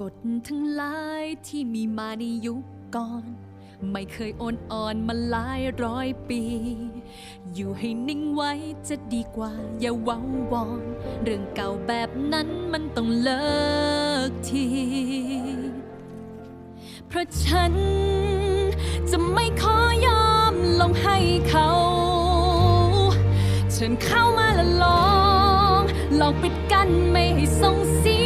กฎทั้งหลายที่มีมาในยุคก่อน ไม่เคยโอนอ่อนมาหลายร้อยปี อยู่ให้นิ่งไว้จะดีกว่า อย่าเว้าวอน เรื่องเก่าแบบนั้นมันต้องเลิกที เพราะฉันจะไม่ขอยอมลงให้เขา ฉันเข้ามาละลอง ลองปิดกั้นไม่ให้ส่งเสี